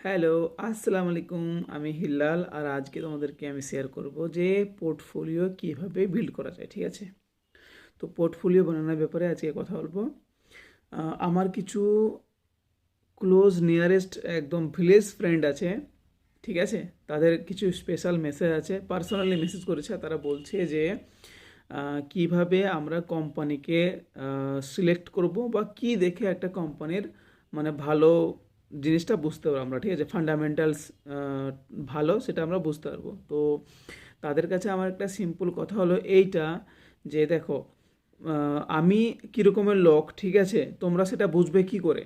Hello, আসসালামু আলাইকুম। আমি হিল্লাল আর আজকে তোমাদেরকে আমি শেয়ার করব যে পোর্টফোলিও কীভাবে বিল্ড করা যায়, ঠিক আছে? তো পোর্টফোলিও বানানোর ব্যাপারে আজকে কথা বলব। আমার কিছু ক্লোজ নিয়ারেস্ট একদম ভিলেজ ফ্রেন্ড আছে, ঠিক আছে? তাদের কিছু স্পেশাল মেসেজ আছে। পার্সোনালি মেসেজ করেছে তারা বলছে যে কীভাবে আমরা কোম্পানিকে সিলেক্ট করব বা কি দেখে একটা কোম্পানির মানে ভালো জিনিসটা বুঝতে পারব আমরা, ঠিক আছে? ফান্ডামেন্টালস ভালো, সেটা আমরা বুঝতে পারব। তো তাদের কাছে আমার একটা সিম্পল কথা হলো এইটা যে দেখো আমি কীরকমের লোক, ঠিক আছে? তোমরা সেটা বুঝবে কি করে?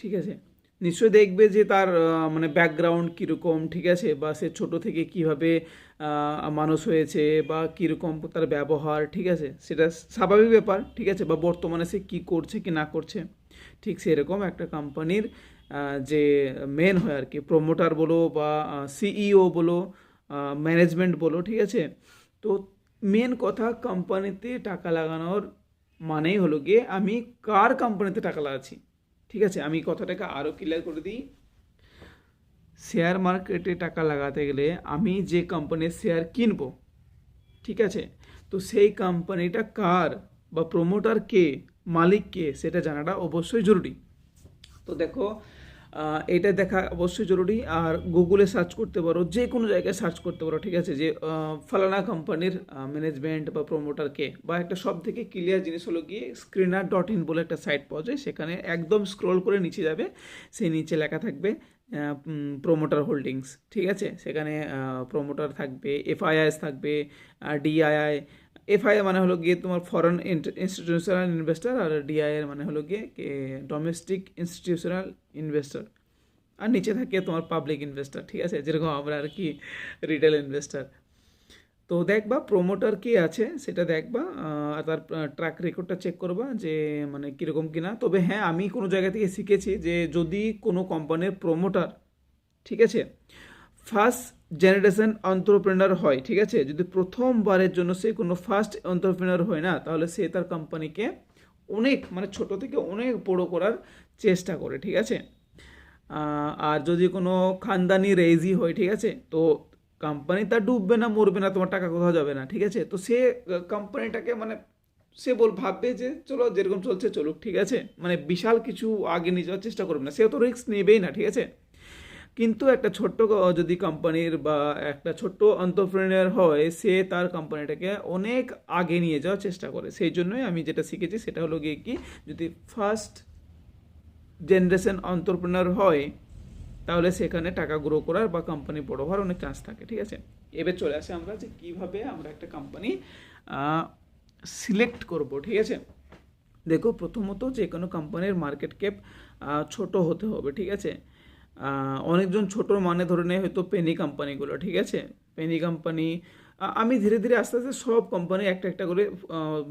ঠিক আছে? নিশ্চয়ই দেখবে যে তার মানে ব্যাকগ্রাউন্ড কীরকম, ঠিক আছে? বা সে ছোট থেকে কীভাবে মানুষ হয়েছে বা কীরকম তার ব্যবহার, ঠিক আছে? সেটা স্বাভাবিক ব্যাপার, ঠিক আছে? বা বর্তমানে সে কী করছে কি না করছে, ঠিক সেরকম একটা কোম্পানির যে মেন হয় আর কি প্রমোটার বলো বা সিইও বলো ম্যানেজমেন্ট বলো, ঠিক আছে? তো মেন কথা কোম্পানিতে টাকা লাগানোর মানেই হলো গিয়ে আমি কার কোম্পানিতে টাকা লাগাচ্ছি, ঠিক আছে? আমি কথাটাকে আরও ক্লিয়ার করে দিই। শেয়ার মার্কেটে টাকা লাগাতে গেলে আমি যে কোম্পানির শেয়ার কিনবো, ঠিক আছে? তো সেই কোম্পানিটা কার বা প্রমোটার কে মালিক কে সেটা জানাটা অবশ্যই জরুরি। তো দেখো এটা দেখা অবশ্যই জরুরি। আর গুগলে সার্চ করতে পারো, যে কোনো জায়গায় সার্চ করতে পারো, ঠিক আছে? যে ফালানা কোম্পানির ম্যানেজমেন্ট বা প্রমোটার কে, বা একটা সব থেকে ক্লিয়ার জিনিস হলো গিয়ে স্ক্রিনার ডট ইন বলে একটা সাইট পাওয়া যায়। সেখানে একদম স্ক্রল করে নিচে যাবে, সেই নিচে লেখা থাকবে প্রমোটার হোল্ডিংস ঠিক আছে? সেখানে প্রমোটার থাকবে এফআইআইএস থাকবে ডিআইআই এফআইআই মানে হলো গিয়ে তোমার ফরেন ইনস্টিটিউশনাল ইনভেস্টর আর ডিআইআর মানে হলো গিয়ে ডোমেস্টিক ইনস্টিটিউশনাল ইনভেস্টর আর নিচে থাকে তোমার পাবলিক ইনভেস্টর ঠিক আছে? যেরকম আমরা আর কি রিটেল ইনভেস্টর তো দেখবা প্রোমোটার কি আছে সেটা দেখবা আর তার ট্র্যাক রেকর্ডটা চেক করবা যে মানে কীরকম কিনা। তবে হ্যাঁ আমি কোনো জায়গা থেকে শিখেছি যে যদি কোনো কোম্পানির প্রোমোটার ঠিক আছে? ফার্স্ট জেনারেশন অন্টারপ্রেনার হয়, ঠিক আছে? যদি প্রথমবারের জন্য সে কোনো ফার্স্ট অন্টারপ্রেনার হয় না, তাহলে সে তার কোম্পানিকে অনেক মানে ছোট থেকে অনেক বড় করার চেষ্টা করে, ঠিক আছে? আর যদি কোনো খানদানি রেজি হয়, ঠিক আছে? তো কোম্পানি তা ডুববে না, মরবে না, তোমার টাকা কোথাও যাবে না, ঠিক আছে? তো সে কোম্পানিটাকে মানে সে বল, ভাববে যে চলো, যেরকম চলছে চলুক, ঠিক আছে? মানে বিশাল কিছু আগে নিয়ে যাওয়ার চেষ্টা করবে না। সে তো রিস্ক নেবেই না, ঠিক আছে? কিন্তু একটা ছোট্ট যদি কোম্পানির বা একটা ছোট্ট অন্তঃপ্রেনার হয়, সে তার কোম্পানিটাকে অনেক আগে নিয়ে যাওয়ার চেষ্টা করে। সেই জন্যই আমি যেটা শিখেছি সেটা হলো গিয়ে কি, যদি ফার্স্ট জেনারেশন অন্তর্প্রেনার হয়, তাহলে সেখানে টাকা গ্রো করার বা কোম্পানি বড় হওয়ার অনেক চান্স থাকে, ঠিক আছে? এবার চলে আসে আমরা যে কীভাবে আমরা একটা কোম্পানি সিলেক্ট করব, ঠিক আছে? দেখো, প্রথমত যে কোনো কোম্পানির মার্কেট ক্যাপ ছোট হতে হবে, ঠিক আছে? অনেকজন ছোট মানে ধরে নেয় হয়তো পেনি কোম্পানিগুলো ঠিক আছে? পেনি কোম্পানি আমি ধীরে ধীরে আস্তে আস্তে সব কোম্পানি একটা একটা করে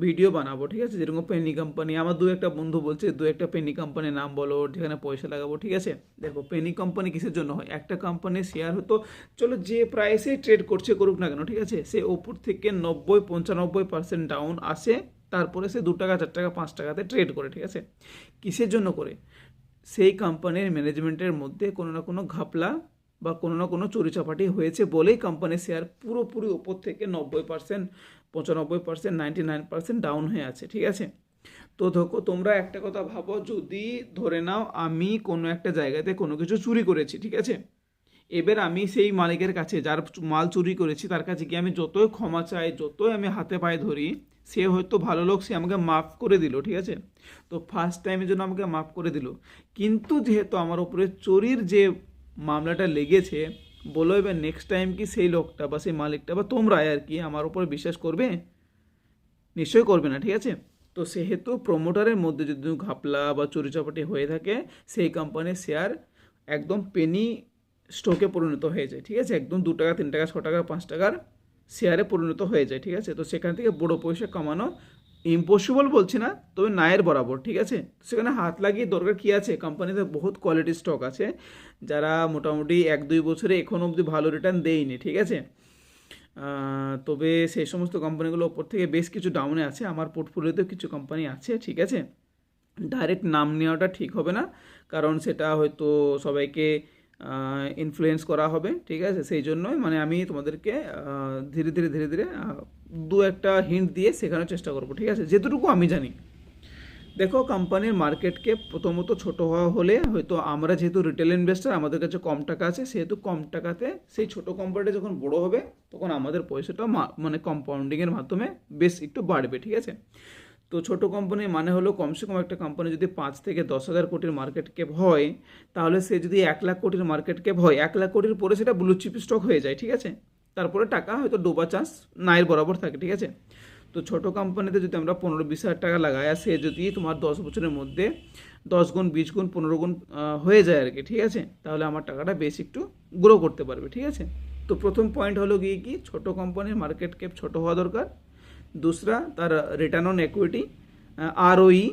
ভিডিও বানাবো, ঠিক আছে? যেরকম পেনি কোম্পানি আমার দু একটা বন্ধু বলছে, দু একটা পেনি কোম্পানির নাম বলো, যেখানে পয়সা লাগাবো ঠিক আছে? দেখো পেনি কোম্পানি কিসের জন্য হয়? একটা কোম্পানির শেয়ার হতো চলো যে প্রাইসে ট্রেড করছে, করুক না কেন, ঠিক আছে? সে ওপর থেকে নব্বই, পঞ্চানব্বই পার্সেন্ট ডাউন আসে, তারপরে সে দু টাকা, চার টাকা, পাঁচ টাকাতে ট্রেড করে, ঠিক আছে? কিসের জন্য করে? সেই কোম্পানির ম্যানেজমেন্টের মধ্যে কোনো না কোনো ঘাপলা বা কোনো না কোনো চুরিচাপাটি হয়েছে বলেই কোম্পানির শেয়ার পুরোপুরি ওপর থেকে নব্বই পার্সেন্ট পঁচানব্বই percent ninety nine percent down হয়ে আছে, ঠিক আছে? তো দেখো, তোমরা একটা কথা ভাবো, যদি ধরে নাও আমি কোনো একটা জায়গাতে কোনো কিছু চুরি করেছি, ঠিক আছে? এবার আমি সেই মালিকের কাছে, যার মাল চুরি করেছি, তার কাছে গিয়ে আমি যতই ক্ষমা চাই, যতই আমি হাতে পায়ে ধরি সে হয়তো ভালো লোক, সে আমাকে মাফ করে দিল, ঠিক আছে? তো ফার্স্ট টাইমের জন্য আমাকে মাফ করে দিল। কিন্তু যেহেতু আমার উপরে চুরির যে মামলাটা লেগেছে, বলো এবার নেক্সট টাইম কি সেই লোকটা বা সেই মালিকটা বা তোমরা আর কি আমার উপরে বিশ্বাস করবে? নিশ্চয়ই করবে না, ঠিক আছে? তো সেহেতু প্রমোটারের মধ্যে যদি ঘাপলা বা চুরিচাপাটি হয়ে থাকে, সেই কোম্পানির শেয়ার একদম পেনি স্টকে পরিণত হয়ে যায়, ঠিক আছে? একদম দু টাকা, তিন টাকা, ছ টাকা, পাঁচ টাকার শেয়ারে পরিণত হয়ে যায়, ঠিক আছে? তো সেখান থেকে বড় পয়সা কামানো ইম্পসিবল বলছি না, তবে নায়ের বরাবর, ঠিক আছে? সেখানে হাত লাগিয়ে দরকার কী আছে? কোম্পানিতে বহুত কোয়ালিটি স্টক আছে, যারা মোটামুটি এক দুই বছরে এখন অবধি ভালো রিটার্ন দেয়নি, ঠিক আছে? তবে সেই সমস্ত কোম্পানিগুলো ওপর থেকে বেশ কিছু ডাউনে আছে, আমার পোর্টফোলিওতেও কিছু কোম্পানি আছে, ঠিক আছে? ডাইরেক্ট নাম নেওয়াটা ঠিক হবে না, কারণ সেটা হয়তো সবাইকে ইনফ্লুয়েন্স করা হবে, ঠিক আছে? সেই জন্যই মানে আমি তোমাদেরকে ধীরে ধীরে ধীরে ধীরে দু একটা হিন্ট দিয়ে শেখানোর চেষ্টা করব, ঠিক আছে? যেটুকু আমি জানি। দেখো কোম্পানির মার্কেটকে প্রথমত ছোট হওয়া হলে হয়তো আমরা যেহেতু রিটেল ইনভেস্টার আমাদের কাছে কম টাকা আছে, সেহেতু কম টাকাতে সেই ছোট কোম্পানিটা যখন বড় হবে, তখন আমাদের পয়সাটা মানে কম্পাউন্ডিংয়ের মাধ্যমে বেশ একটু বাড়বে, ঠিক আছে? তো ছোট কোম্পানি মানে হলো কমসে কম একটা কোম্পানি যদি পাঁচ থেকে দশ হাজার কোটির মার্কেট ক্যাপ হয়, তাহলে সে যদি এক লাখ কোটির মার্কেট ক্যাপ হয়, এক লাখ কোটির পরে সেটা ব্লু চিপ স্টক হয়ে যায়, ঠিক আছে? তারপরে টাকা হয়তো ডোবা চান্স নাইয়ের বরাবর থাকে, ঠিক আছে? তো ছোট কোম্পানিতে যদি আমরা পনেরো বিশ হাজার টাকা লাগাই, আর সে যদি তোমার দশ বছরের মধ্যে দশ গুণ, বিশ গুণ, পনেরো গুণ হয়ে যায় আর কি, ঠিক আছে? তাহলে আমার টাকাটা বেশ একটু গ্রো করতে পারবে, ঠিক আছে? তো প্রথম পয়েন্ট হলো গিয়ে কি? ছোট কোম্পানির মার্কেট ক্যাপ ছোট হওয়া দরকার। দুসরা তার রিটার্ন অন ইকুইটি আরওই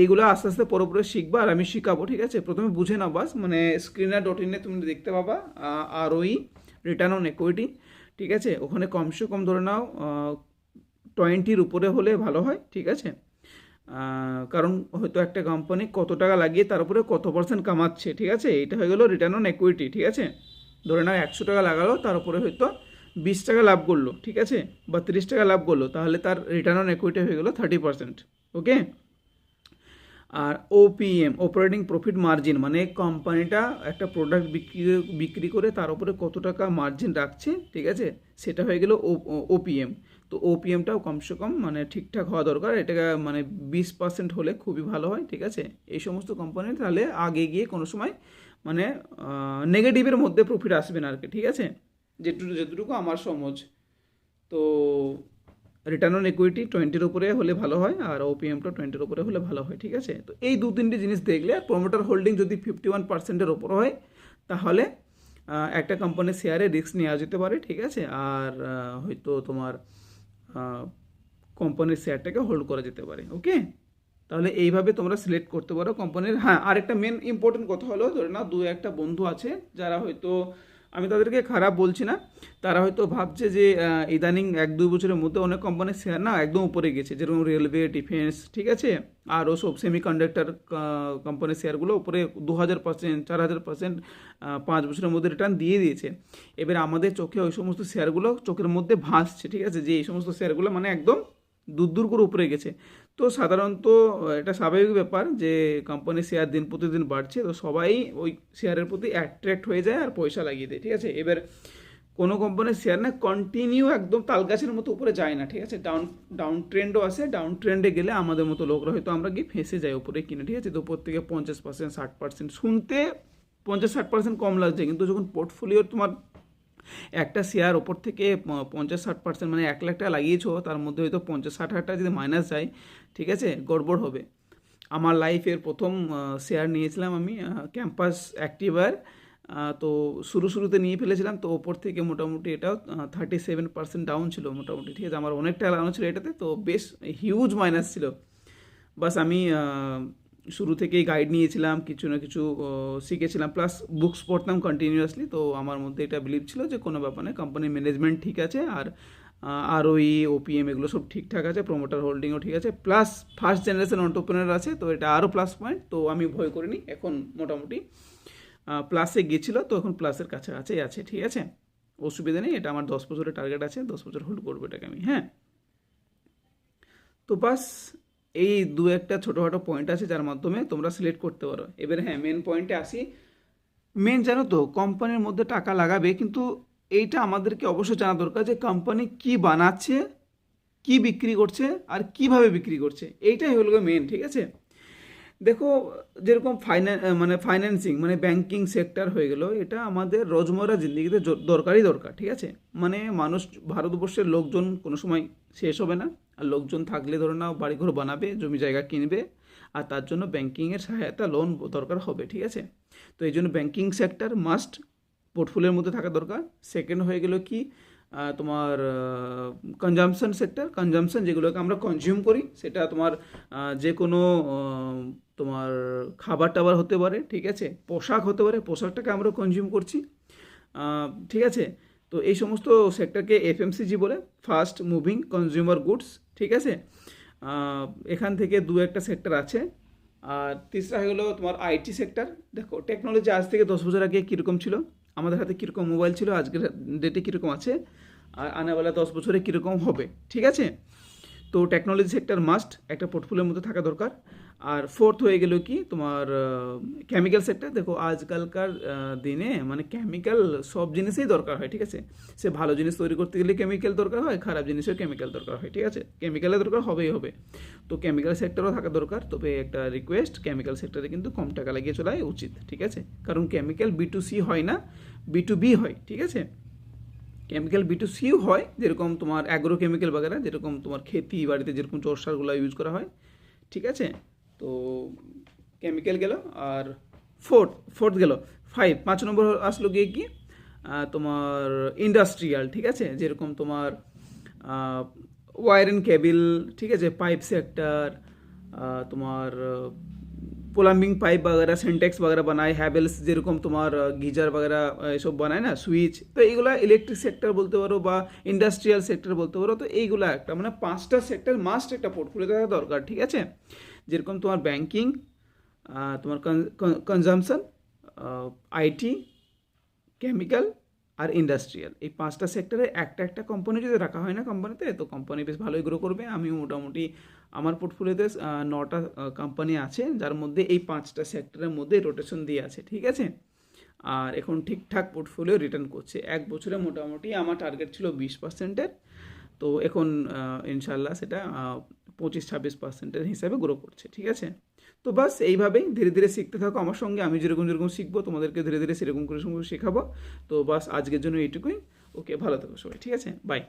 এইগুলো আস্তে আস্তে পুরোপুরি শিখবা আর আমি শিখাবো, ঠিক আছে? প্রথমে বুঝে নাও বাস মানে স্ক্রিনার ডট ইনে তুমি দেখতে পাবা আরওই রিটার্ন অন ইকুইটি ঠিক আছে? ওখানে কমসে কম ধরে নাও টোয়েন্টির উপরে হলে ভালো হয়, ঠিক আছে? কারণ হয়তো একটা কোম্পানি কত টাকা লাগিয়ে তার উপরে কত পার্সেন্ট কামাচ্ছে, ঠিক আছে? এটা হয়ে গেলো রিটার্ন অন ইকুইটি ঠিক আছে? ধরে নাও একশো টাকা লাগালো, তার উপরে হয়তো বিশ টাকা লাভ করল, ঠিক আছে? বা তিরিশ টাকা লাভ করল, তাহলে তার রিটার্ন অন ইকুইটি হয়ে গেলো থার্টি পার্সেন্ট ওকে আর ওপিএম অপারেটিং প্রফিট মার্জিন মানে কোম্পানিটা একটা প্রোডাক্ট বিক্রি বিক্রি করে তার উপরে কত টাকা মার্জিন রাখছে, ঠিক আছে? সেটা হয়ে গেল ওপিএম তো ওপিএমটাও কমসে কম মানে ঠিকঠাক হওয়া দরকার, এটাকে মানে বিশ পার্সেন্ট হলে খুবই ভালো হয়, ঠিক আছে? এই সমস্ত কোম্পানি তাহলে আগে গিয়ে কোনো সময় মানে নেগেটিভের মধ্যে প্রফিট আসবে না আর কি, ঠিক আছে? যেটুকু যেটুকু আমার সমঝ তো রিটার্ন অন ইকুইটি টোয়েন্টির উপরে হলে ভালো হয় আর ওপিএমটা টোয়েন্টির উপরে হলে ভালো হয়, ঠিক আছে? তো এই দু তিনটি জিনিস দেখলে প্রমোটার হোল্ডিং যদি ফিফটি ওয়ান পার্সেন্টের ওপর হয়, তাহলে একটা কোম্পানির শেয়ারে রিস্ক নেওয়া যেতে পারে, ঠিক আছে? আর হয়তো তোমার কোম্পানির শেয়ারটাকে হোল্ড করা যেতে পারে ওকে তাহলে এইভাবে তোমরা সিলেক্ট করতে পারো কোম্পানির হ্যাঁ আরেকটা মেন ইম্পর্টেন্ট কথা হলো, ধরে না দু একটা বন্ধু আছে, যারা হয়তো আমি তাদেরকে খারাপ বলছি না। তারা হয়তো ভাবছে যে ইদানিং এক দুই বছরের মধ্যে অনেক কোম্পানির শেয়ার না একদম উপরে গেছে। যেরকম রেলওয়ে ডিফেন্স ঠিক আছে? আরও সব সেমি কন্ডাক্টর কোম্পানির শেয়ারগুলো উপরে দু হাজার পার্সেন্ট চার হাজার পার্সেন্ট পাঁচ বছরের মধ্যে রিটার্ন দিয়ে দিয়েছে। এবার আমাদের চোখে ওই সমস্ত শেয়ারগুলো চোখের মধ্যে ভাসছে, ঠিক আছে? যে এই সমস্ত শেয়ারগুলো মানে একদম দূর দূর করে উপরে গেছে। তো সাধারণত, এটা স্বাভাবিক ব্যাপার যে কোম্পানির শেয়ার দিন প্রতিদিন বাড়ছে, তো সবাই ওই শেয়ারের প্রতি অ্যাট্রাক্ট হয়ে যায় আর পয়সা লাগিয়ে দেয়, ঠিক আছে? এবার কোনো কোম্পানির শেয়ার না কন্টিনিউ একদম তালগাছের মতো উপরে যায় না, ঠিক আছে? ডাউন ডাউন ট্রেন্ডও আসে ডাউন ট্রেন্ডে গেলে আমাদের মতো লোকরা হয়তো আমরা গিয়ে ফেঁসে যাই উপরে কিনে, ঠিক আছে? তো উপর থেকে পঞ্চাশ পার্সেন্ট ষাট পার্সেন্ট শুনতে পঞ্চাশ, ষাট পার্সেন্ট কম লাগছে, কিন্তু যখন পোর্টফোলিওর তোমার একটা শেয়ার ওপর থেকে পঞ্চাশ ষাট পার্সেন্ট মানে এক লাখ টাকা লাগিয়েছো, তার মধ্যে হয়তো পঞ্চাশ ষাট হাজার টাকা যদি মাইনাস যায়, ঠিক আছে? গড়বড় হবে। আমার লাইফের প্রথম শেয়ার নিয়েছিলাম আমি ক্যাম্পাস অ্যাক্টিভার তো শুরু শুরুতে নিয়ে ফেলেছিলাম, তো ওপর থেকে মোটামুটি এটাও থার্টি সেভেন পার্সেন্ট ডাউন ছিল মোটামুটি, ঠিক আছে? আমার অনেক টাকা লাগানো ছিল এটাতে, তো বেশ হিউজ মাইনাস ছিল। বাস আমি শুরু থেকেই গাইড নিয়েছিলাম, কিছু না কিছু শিখেছিলাম প্লাস বুকস পড়তাম কন্টিনিউয়াসলি তো আমার মধ্যে এটা বিলিভ ছিল যে কোনো ব্যাপার নেই কোম্পানির ম্যানেজমেন্ট ঠিক আছে, আর আর ওই ওপিএম এগুলো সব ঠিকঠাক আছে প্রমোটার হোল্ডিংও ঠিক আছে প্লাস ফার্স্ট জেনারেশন অন্টারপ্রেনার আছে, তো এটা আরও প্লাস পয়েন্ট তো আমি ভয় করিনি, এখন মোটামুটি প্লাসে গিয়েছিল, তো এখন প্লাসের কাছাকাছি আছে, ঠিক আছে? অসুবিধা নেই, এটা আমার দশ বছরের টার্গেট আছে, দশ বছর হোল্ড করব এটাকে আমি হ্যাঁ? তো বাস এই দু একটা ছোটোখাটো পয়েন্ট আছে যার মাধ্যমে তোমরা সিলেক্ট করতে পারো। এবারে হ্যাঁ মেন পয়েন্টে আসি। মেন জানো তো কোম্পানির মধ্যে টাকা লাগাবে, কিন্তু এইটা আমাদেরকে অবশ্যই জানা দরকার যে কোম্পানি কি বানাচ্ছে, কি বিক্রি করছে, আর কীভাবে বিক্রি করছে। এইটাই হলো মেন ঠিক আছে? দেখো, যেরকম ফাইন্যান্স মানে ফাইন্যান্সিং মানে ব্যাংকিং সেক্টর হয়ে গেল, এটা আমাদের রোজমর্রা জিন্দগিতে দরকারই দরকার, ঠিক আছে? মানে মানুষ, ভারতবর্ষের লোকজন কোনো সময় শেষ হবে না, আর লোকজন থাকলে ধরো না বাড়িঘর বানাবে, জমি জায়গা কিনবে, আর তার জন্য ব্যাংকিংয়ের সহায়তা লোন দরকার হবে, ঠিক আছে? তো এই জন্য ব্যাংকিং সেক্টর মাস্ট পোর্টফোলিওর মধ্যে থাকা দরকার। সেকেন্ড হয়ে গেল কি? তোমার কনজামশন সেক্টর কনজামশন যেগুলোকে আমরা কনজিউম করি, সেটা তোমার যে কোনো তোমার খাবার টাবার হতে পারে, ঠিক আছে? পোশাক হতে পারে, পোশাকটাকে আমরা কনজিউম করছি। ঠিক আছে? তো এই সমস্ত সেক্টরকে এফএমসিজি বলে ফাস্ট মুভিং কনজিউমার গুডস ঠিক আছে? এখান থেকে দু একটা সেক্টর আছে। আর তিসরা হয়ে গেলো তোমার আইটি সেক্টর দেখো টেকনোলজি আজ থেকে দশ বছর আগে কীরকম ছিল? আমাদের হাতে কীরকম মোবাইল ছিল, আজকের ডেটে কীরকম আছে, আর আনেওয়ালা দশ বছরে কীরকম হবে, ঠিক আছে? তো টেকনোলজি সেক্টর মাস্ট একটা পোর্টফোলিওর মধ্যে থাকা দরকার। আর ফোর্থ হয়ে গেল কি, তোমার কেমিক্যাল সেক্টর দেখো, আজকালকার দিনে মানে কেমিক্যাল সব জিনিসেই দরকার হয়, ঠিক আছে? সে ভালো জিনিস তৈরি করতে গেলে কেমিক্যাল দরকার হয়, খারাপ জিনিসেও কেমিক্যাল দরকার হয়, ঠিক আছে? কেমিক্যালের দরকার, হবেই হবে। তো কেমিক্যাল সেক্টরও থাকা দরকার, তবে একটা রিকোয়েস্ট কেমিক্যাল সেক্টরে কিন্তু কম টাকা লাগিয়ে চলাই উচিত, ঠিক আছে? কারণ কেমিক্যাল বি টু সি হয় না। বি টু বি হয়, ঠিক আছে? কেমিক্যাল বি টু সিও হয়, যেরকম তোমার অ্যাগ্রো কেমিক্যাল বাগেরা যেরকম তোমার খেতি বাড়িতে যেরকম চোর সারগুলো ইউজ করা হয়, ঠিক আছে? তো কেমিক্যাল গেল আর ফোর্থ ফোর্থ গেল ফাইভ পাঁচ নম্বর আসলো গিয়ে কি? তোমার ইন্ডাস্ট্রিয়াল ঠিক আছে? যেরকম তোমার ওয়ার অ্যান্ড কেবিল ঠিক আছে? পাইপ সেক্টর তোমার প্লাম্বিং পাইপ বাগেরা সেন্টেক্স বাগেরা বানায় হ্যাভেলস যেরকম তোমার গিজার বাগেরা এসব বানায় না সুইচ তো এইগুলা ইলেকট্রিক সেক্টর বলতে পারো বা ইন্ডাস্ট্রিয়াল সেক্টর বলতে পারো তো এইগুলা একটা মানে পাঁচটা সেক্টর মাস্ট একটা পোর্টফোলিও থাকা দরকার ঠিক আছে যেরকম তোমার ব্যাংকিং তোমার কনজামশন আইটি কেমিক্যাল আর ইন্ডাস্ট্রিয়াল এই পাঁচটা সেক্টরে একটা একটা কোম্পানি যদি রাখা হয় না কোম্পানিতে তো কোম্পানি বেশ ভালোই গ্রো করবে। আমি মোটামুটি আমার পোর্টফোলিওতে নটা কোম্পানি আছে, যার মধ্যে এই পাঁচটা সেক্টরের মধ্যে রোটেশন দিয়ে আছে, ঠিক আছে? আর এখন ঠিকঠাক পোর্টফোলিও রিটার্ন করছে। এক বছরে মোটামুটি আমার টার্গেট ছিল বিশ পার্সেন্টের তো এখন ইনশাল্লাহ সেটা পঁচিশ ছাব্বিশ পার্সেন্টের হিসাবে গ্রো করছে, ঠিক আছে? তো বাস এইভাবেই ধীরে ধীরে শিখতে থাকো আমার সঙ্গে। আমি যেরকম যেরকম শিখব, তোমাদেরকে ধীরে ধীরে সেরকম করে শেখাবো। তো বাস আজকের জন্য এইটুকুই। ওকে ভালো থাকো সবাই, ঠিক আছে? বাই